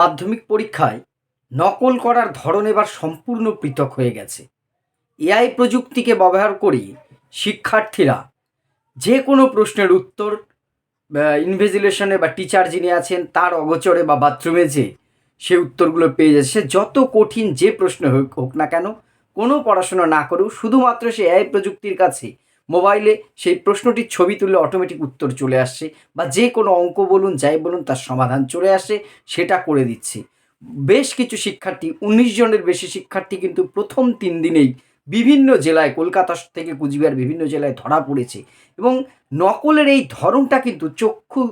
মাধ্যমিক পরীক্ষায় নকল করার ধরন এবার সম্পূর্ণ পৃথক হয়ে গেছে। এআই প্রযুক্তিকে ব্যবহার করে শিক্ষার্থীরা যে কোনো প্রশ্নের উত্তর ইনভেজিলেশনে বা টিচার যিনি আছেন, তার অগোচরে বা বাথরুমে যে সে উত্তরগুলো পেয়ে যাচ্ছে, সে যত কঠিন যে প্রশ্ন হোক হোক না কেন, কোনো পড়াশোনা না করেও শুধুমাত্র সে এআই প্রযুক্তির কাছে মোবাইলে সেই প্রশ্নটির ছবি তুলে অটোমেটিক উত্তর চলে আসছে বা যে কোনো অঙ্ক বলুন, যাই বলুন, তার সমাধান চলে আসে, সেটা করে দিচ্ছে। বেশ কিছু শিক্ষার্থী, উনিশ জনের বেশি শিক্ষার্থী কিন্তু প্রথম তিন দিনেই বিভিন্ন জেলায়, কলকাতা থেকে কুচবিহার বিভিন্ন জেলায় ধরা পড়েছে এবং নকলের এই ধরনটা কিন্তু চক্ষু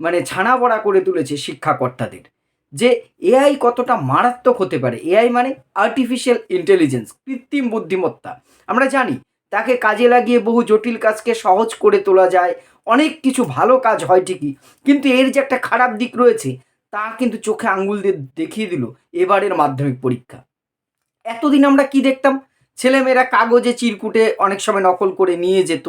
মানে ছানা বড়া করে তুলেছে শিক্ষাকর্তাদের। যে এআই কতটা মারাত্মক হতে পারে, এআই মানে আর্টিফিশিয়াল ইন্টেলিজেন্স কৃত্রিম বুদ্ধিমত্তা। আমরা জানি তাকে কাজে লাগিয়ে বহু জটিল কাজকে সহজ করে তোলা যায়। অনেক কিছু ভালো কাজ হয় ঠিকই, কিন্তু এর যে একটা খারাপ দিক রয়েছে, তা কিন্তু চোখে আঙ্গুল দিয়ে দেখিয়ে দিল এবারের মাধ্যমিক পরীক্ষা। এতদিন আমরা কি দেখতাম? ছেলেমেয়েরা কাগজে চিরকুটে অনেক সময় নকল করে নিয়ে যেত।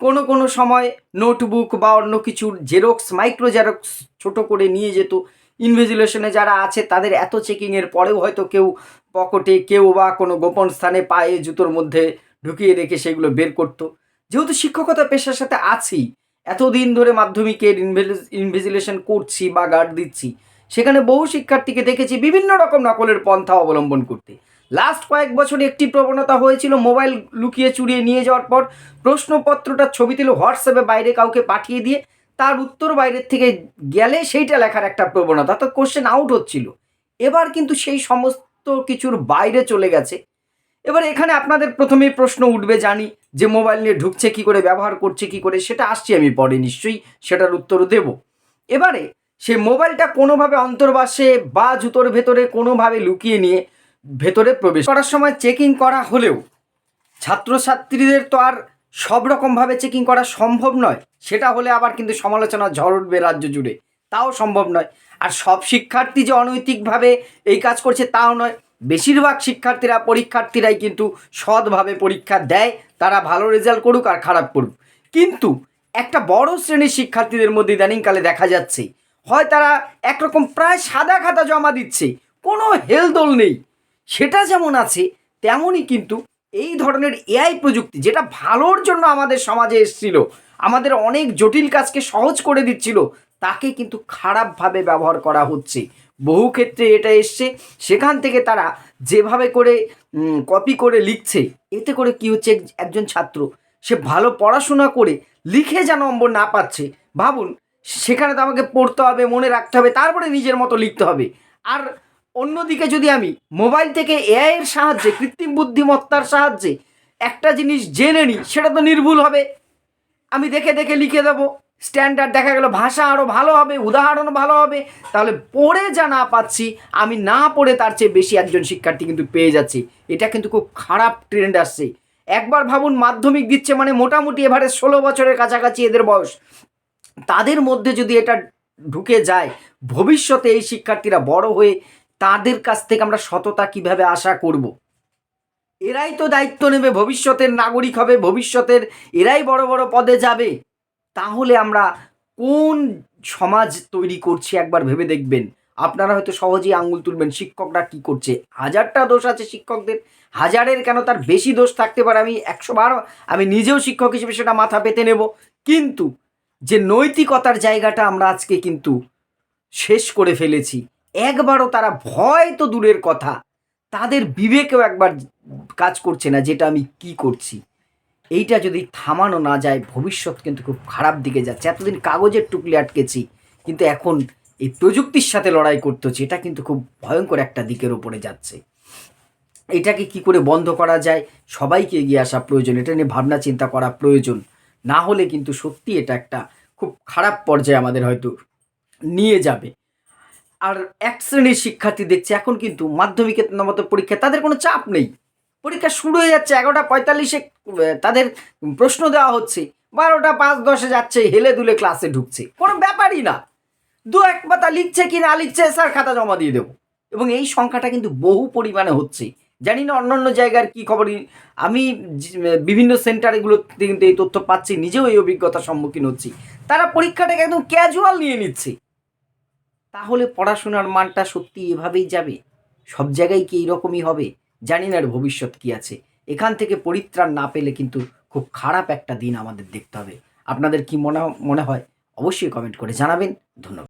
কোনো কোনো সময় নোটবুক বা অন্য কিছুর জেরক্স মাইক্রো জেরক্স ছোট করে নিয়ে যেত। ইনভিজিলেশনে যারা আছে, তাদের এত চেকিংয়ের পরেও হয়তো কেউ পকেটে কেউ বা কোনো গোপন স্থানে পায়ে জুতোর মধ্যে ঢুকিয়ে রেখে সেগুলো বের করতো। যেহেতু শিক্ষকতা পেশার সাথে আছি এতদিন ধরে মাধ্যমিকের ইনভিজিলেশন করছি বা গার্ড দিচ্ছি, সেখানে বহু শিক্ষার্থীকে দেখেছি বিভিন্ন রকম নকলের পন্থা অবলম্বন করতে। লাস্ট কয়েক বছরে একটি প্রবণতা হয়েছিল মোবাইল লুকিয়ে চুরিয়ে নিয়ে যাওয়ার পর প্রশ্নপত্রটার ছবি তুলে হোয়াটসঅ্যাপে বাইরে কাউকে পাঠিয়ে দিয়ে তার উত্তর বাইরের থেকে গেলে সেইটা লেখার একটা প্রবণতা তো কোশ্চেন আউট হচ্ছিল। এবার কিন্তু সেই সমস্ত কিছুর বাইরে চলে গেছে। এবার এখানে আপনাদের প্রথমেই প্রশ্ন উঠবে, জানি যে মোবাইল নিয়ে ঢুকছে কি করে, ব্যবহার করছে কি করে, সেটা আসছি আমি পরে নিশ্চয়ই, সেটার উত্তরও দেব। এবারে সে মোবাইলটা কোনোভাবে অন্তর্বাসে বা জুতোর ভেতরে কোনোভাবে লুকিয়ে নিয়ে ভেতরে প্রবেশ করার সময় চেকিং করা হলেও ছাত্রছাত্রীদের তো আর সব রকমভাবে চেকিং করা সম্ভব নয়, সেটা হলে আবার কিন্তু সমালোচনা ঝড় উঠবে রাজ্য জুড়ে। তাও সম্ভব নয়। আর সব শিক্ষার্থী যে অনৈতিকভাবে এই কাজ করছে, তাও নয়। বেশিরভাগ শিক্ষার্থীরা, পরীক্ষার্থীরাই কিন্তু সৎভাবে পরীক্ষা দেয়, তারা ভালো রেজাল্ট করুক আর খারাপ করুক। কিন্তু একটা বড় শ্রেণির শিক্ষার্থীদের মধ্যে ইদানিংকালে দেখা যাচ্ছে, হয় তারা একরকম প্রায় সাদা খাতা জমা দিচ্ছে, কোনো হেলদোল নেই। সেটা যেমন আছে, তেমনই কিন্তু এই ধরনের এআই প্রযুক্তি, যেটা ভালোর জন্য আমাদের সমাজে এসেছিল, আমাদের অনেক জটিল কাজকে সহজ করে দিচ্ছিল, তাকে কিন্তু খারাপভাবে ব্যবহার করা হচ্ছে। বহু ক্ষেত্রে এটা এসছে। সেখান থেকে তারা যেভাবে করে কপি করে লিখছে, এতে করে কি হচ্ছে একজন ছাত্র, সে ভালো পড়াশোনা করে লিখে যা নম্বর না পাচ্ছে। ভাবুন, সেখানে তো আমাকে পড়তে হবে, মনে রাখতে হবে, তারপরে নিজের মতো লিখতে হবে। আর অন্যদিকে যদি আমি মোবাইল থেকে এআইয়ের সাহায্যে, কৃত্রিম বুদ্ধিমত্তার সাহায্যে একটা জিনিস জেনে নিই, সেটা তো নির্ভুল হবে। আমি দেখে দেখে লিখে দেবো। স্ট্যান্ডার্ড দেখা গেল, ভাষা আরও ভালো হবে, উদাহরণ ভালো হবে। তাহলে পড়ে যা না পাচ্ছি, আমি না পড়ে তার চেয়ে বেশি একজন শিক্ষার্থী কিন্তু পেয়ে যাচ্ছি। এটা কিন্তু খুব খারাপ ট্রেন্ড আসছে। একবার ভাবুন, মাধ্যমিক দিচ্ছে মানে মোটামুটি এবারে ষোলো বছরের কাছাকাছি এদের বয়স। তাদের মধ্যে যদি এটা ঢুকে যায়, ভবিষ্যতে এই শিক্ষার্থীরা বড় হয়ে তাদের কাছ থেকে আমরা সততা কীভাবে আশা করব? এরাই তো দায়িত্ব নেবে, ভবিষ্যতের নাগরিক হবে, ভবিষ্যতের এরাই বড় বড় পদে যাবে। তাহলে আমরা কোন সমাজ তৈরি করছি একবার ভেবে দেখবেন। আপনারা হয়তো সহজেই আঙ্গুল তুলবেন, শিক্ষকরা কি করছে? হাজারটা দোষ আছে শিক্ষকদের। হাজারের কেন তার বেশি দোষ থাকতে পারে? আমি একশো বার, আমি নিজেও শিক্ষক হিসেবে সেটা মাথা পেতে নেব। কিন্তু যে নৈতিকতার জায়গাটা আমরা আজকে কিন্তু শেষ করে ফেলেছি, একবারও তারা ভয় তো দূরের কথা। তাদের বিবেকেও একবার কাজ করছে না, যেটা আমি কি করছি। এইটা যদি থামানো না যায়, ভবিষ্যৎ কিন্তু খুব খারাপ দিকে যাচ্ছে। এতদিন কাগজের টুকলি আটকেছি, কিন্তু এখন এই প্রযুক্তির সাথে লড়াই করতে হচ্ছে এটা কিন্তু খুব ভয়ঙ্কর একটা দিকের ওপরে যাচ্ছে। এটাকে কি করে বন্ধ করা যায়? সবাইকে এগিয়ে আসা প্রয়োজন, এটা নিয়ে ভাবনা চিন্তা করা প্রয়োজন। না হলে কিন্তু সত্যি এটা একটা খুব খারাপ পর্যায়ে আমাদের হয়তো নিয়ে যাবে। আর এক শ্রেণির শিক্ষার্থী দেখছে, এখন কিন্তু মাধ্যমিকের মতো পরীক্ষা তাদের কোনো চাপ নেই। পরীক্ষা শুরু হয়ে যাচ্ছে এগারোটা পঁয়তাল্লিশে তাদের প্রশ্ন দেওয়া হচ্ছে, বারোটা পাঁচ দশে যাচ্ছে, হেলে দুলে ক্লাসে ঢুকছে। কোনো ব্যাপারই না। দু এক পাতা লিখছে কি না লিখছে স্যার খাতা জমা দিয়ে দেবো। এবং এই সংখ্যাটা কিন্তু বহু পরিমাণে হচ্ছে। জানি না অন্যান্য জায়গার কি খবর আমি বিভিন্ন সেন্টারগুলোতে কিন্তু এই তথ্য পাচ্ছি, নিজেও এই অভিজ্ঞতার সম্মুখীন হচ্ছি। তারা পরীক্ষাটাকে একদম ক্যাজুয়াল নিয়ে নিচ্ছে। তাহলে পড়াশোনার মানটা সত্যি এভাবেই যাবে? সব জায়গায় কি এইরকমই হবে? জানি না ভবিষ্যৎ কি আছে। এখান থেকে পরিত্রাণ না পেলে কিন্তু খুব খারাপ একটা দিন আমাদের দেখতে হবে। আপনাদের কি মনে মনে হয়? অবশ্যই কমেন্ট করে জানাবেন। ধন্যবাদ।